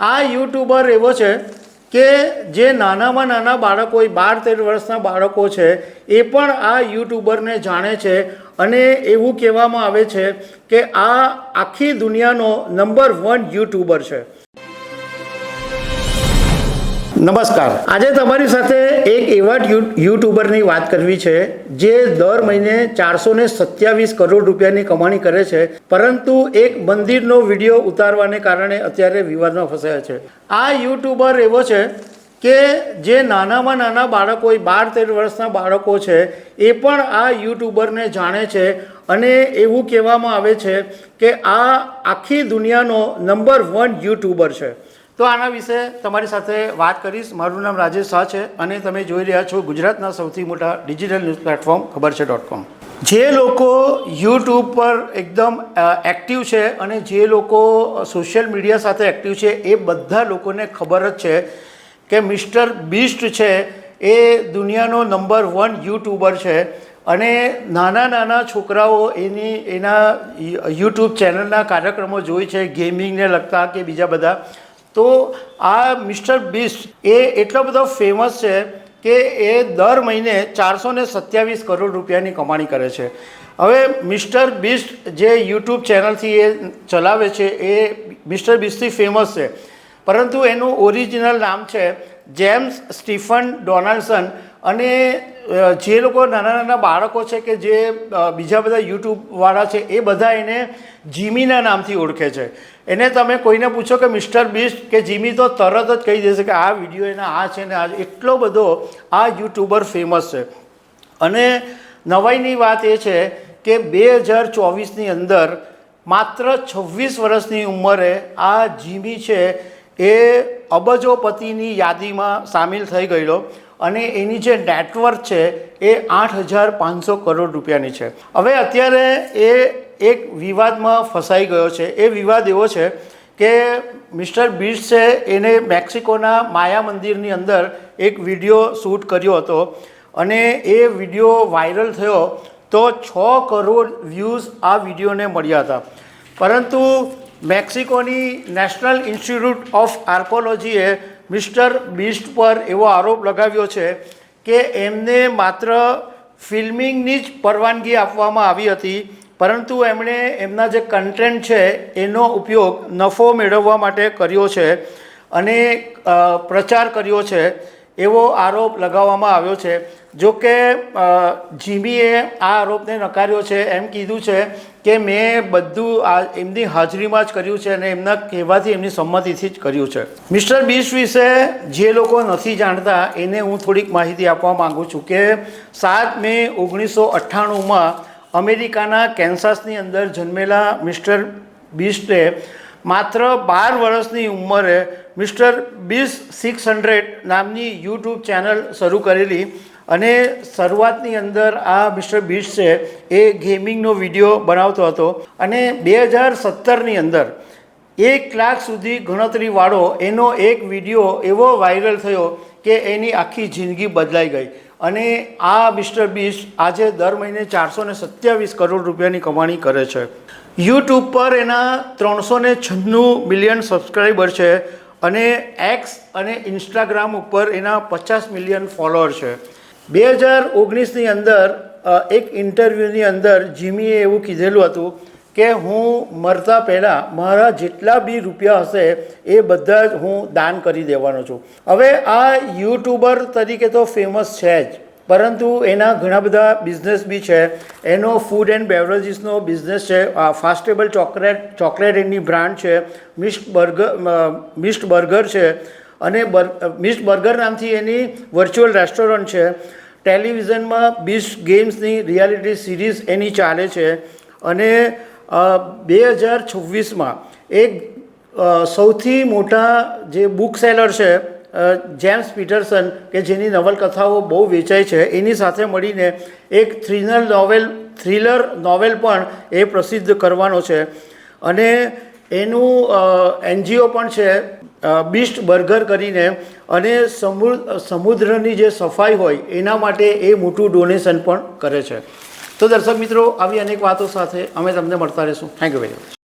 આ યુટ્યુબર એવો છે કે જે નાનામાં નાના બાળકો બાર તેર વર્ષના બાળકો છે, એ પણ આ યુટ્યુબરને જાણે છે અને એવું કહેવામાં આવે છે કે આ આખી દુનિયાનો નંબર વન યુટ્યુબર છે. નમસ્કાર. આજે તમારી સાથે એક એવા યુટ્યુબરની વાત કરવી છે, જે દર મહિને ચારસો ને સત્યાવીસ કરોડ રૂપિયાની કમાણી કરે છે, પરંતુ એક મંદિરનો વીડિયો ઉતારવાને કારણે અત્યારે વિવાદમાં ફસાયા છે. આ યુટ્યુબર એવો છે કે જે નાનામાં નાના બાળકો બાર તેર વર્ષના બાળકો છે, એ પણ આ યુટ્યુબરને જાણે છે અને એવું કહેવામાં આવે છે કે આ આખી દુનિયાનો નંબર વન યુટ્યુબર છે. તો આના વિશે તમારી સાથે વાત કરીશ. મારું નામ રાજેશ શાહ છે અને તમે જોઈ રહ્યા છો ગુજરાતના સૌથી મોટા ડિજિટલ ન્યૂઝ પ્લેટફોર્મ, ખબર છે ડોટ કોમ જે લોકો યુટ્યુબ પર એકદમ એક્ટિવ છે અને જે લોકો સોશિયલ મીડિયા સાથે એક્ટિવ છે, એ બધા લોકોને ખબર જ છે કે મિસ્ટર બીસ્ટ છે, એ દુનિયાનો નંબર વન યુટ્યુબર છે અને નાના નાના છોકરાઓ એની, એના યુટ્યુબ ચેનલના કાર્યક્રમો જોઈ છે ગેમિંગને લગતા કે બીજા બધા. તો આ મિસ્ટર બિસ્ટ એ એટલો બધો ફેમસ છે કે એ દર મહિને ચારસો ને સત્યાવીસ કરોડ રૂપિયાની કમાણી કરે છે. હવે મિસ્ટર બિસ્ટ જે યુટ્યુબ ચેનલથી એ ચલાવે છે, એ મિસ્ટર બિસ્ટથી ફેમસ છે. પરંતુ એનું ઓરિજિનલ નામ છે જેમ્સ સ્ટીફન ડોનાલ્ડસન અને જે લોકો નાના નાના બાળકો છે કે જે બીજા બધા યુટ્યુબવાળા છે, એ બધા એને જીમીના નામથી ઓળખે છે. એને તમે કોઈને પૂછો કે મિસ્ટર બિસ્ટ કે જીમી તો તરત જ કહી દેશે કે આ વીડિયો એના આ છે ને આ એટલો બધો આ યુટ્યુબર ફેમસ છે. અને નવાઈની વાત એ છે કે બે હજાર ચોવીસની અંદર માત્ર છવ્વીસ વર્ષની ઉંમરે આ જીમી છે એ અબજોપતિની યાદીમાં સામેલ થઈ ગયેલો. અને એની જે નેટવર્ક છે એ આઠ હજાર પાંચસો કરોડ રૂપિયાની છે. હવે અત્યારે એ એક વિવાદમાં ફસાઈ ગયો છે. એ વિવાદ એવો છે કે મિસ્ટર બીટ્સ છે એને મેક્સિકોના માયા મંદિરની અંદર એક વીડિયો શૂટ કર્યો હતો અને એ વીડિયો વાયરલ થયો તો છ કરોડ વ્યૂઝ આ વિડીયોને મળ્યા હતા. પરંતુ મેક્સિકોની નેશનલ ઇન્સ્ટિટ્યૂટ ઓફ આર્કોલોજીએ મિસ્ટર બિસ્ટ પર એવો આરોપ લગાવ્યો છે કે એમને માત્ર ફિલ્મિંગની જ પરવાનગી આપવામાં આવી હતી, પરંતુ એમણે એમના જે કન્ટેન્ટ છે એનો ઉપયોગ નફો મેળવવા માટે કર્યો છે અને પ્રચાર કર્યો છે એવો આરોપ લગાવવામાં આવ્યો છે. જો કે જીમીએ આ આરોપને નકાર્યો છે, એમ કીધું છે કે મેં બધું આ એમની હાજરીમાં જ કર્યું છે અને એમના કહેવાથી એમની સંમતિથી જ કર્યું છે. મિસ્ટર બીસ વિશે જે લોકો નથી જાણતા, એને હું થોડીક માહિતી આપવા માગું છું કે સાત મે ઓગણીસો અઠ્ઠાણુંમાં અમેરિકાના કેન્સાસની અંદર જન્મેલા મિસ્ટર બીસ્ટે માત્ર બાર વર્ષની ઉંમરે મિસ્ટર બીસ સિક્સ હંડ્રેડ નામની યુટ્યુબ ચેનલ શરૂ કરેલી અને શરૂઆતની અંદર આ મિસ્ટર બીસ છે, એ ગેમિંગનો વીડિયો બનાવતો હતો અને બે હજાર સત્તરની અંદર એક લાખ સુધી ગણતરીવાળો એનો એક વીડિયો એવો વાયરલ થયો કે એની આખી જિંદગી બદલાઈ ગઈ. અને આ મિસ્ટર બીસ આજે દર મહિને ચારસો ને સત્યાવીસ કરોડ રૂપિયાની કમાણી કરે છે. યુટ્યુબ પર એના ત્રણસો ને છન્નું મિલિયન સબસ્ક્રાઈબર છે અને એક્સ અને ઇન્સ્ટાગ્રામ ઉપર એના પચાસ મિલિયન ફોલોઅર છે. બે હજાર ઓગણીસની અંદર એક ઇન્ટરવ્યૂની અંદર જીમીએ એવું કીધેલું હતું કે હું મરતા પહેલાં મારા જેટલા બી રૂપિયા હશે એ બધા જ હું દાન કરી દેવાનો છું. હવે આ યુટ્યુબર તરીકે તો ફેમસ છે જ, પરંતુ એના ઘણા બધા બિઝનેસ બી છે. એનો ફૂડ એન્ડ બેવરેજીસનો બિઝનેસ છે ફાસ્ટેબલ ચોકલેટ ચોકલેટ એની બ્રાન્ડ છે, મિસ્ટ બર્ગર મિસ્ટ બર્ગર છે અને બર મિસ્ટ બર્ગર નામથી એની વર્ચ્યુઅલ રેસ્ટોરન્ટ છે. ટેલિવિઝનમાં બીસ ગેમ્સની રિયાલિટી સિરીઝ એની ચાલે છે. અને બે હજાર છવ્વીસમાં એક સૌથી મોટા જે બુક સેલર છે જેમ્સ પીટરસન કે જેની નવલકથાઓ બહુ વેચાય છે, એની સાથે મળીને એક થ્રિલર નોવેલ થ્રિલર નોવેલ પણ એ પ્રસિદ્ધ કરવાનો છે. અને એનું એનજીઓ પણ છે. બીસ્ટ બર્ગર કરીને અને સમુદ્ર સમુદ્રની જે સફાઈ હોય, એના માટે એ મોટું ડોનેશન પણ કરે છે. તો દર્શક મિત્રો, આવી અનેક વાતો સાથે અમે તમને મળતા રહીશું. Thank you very much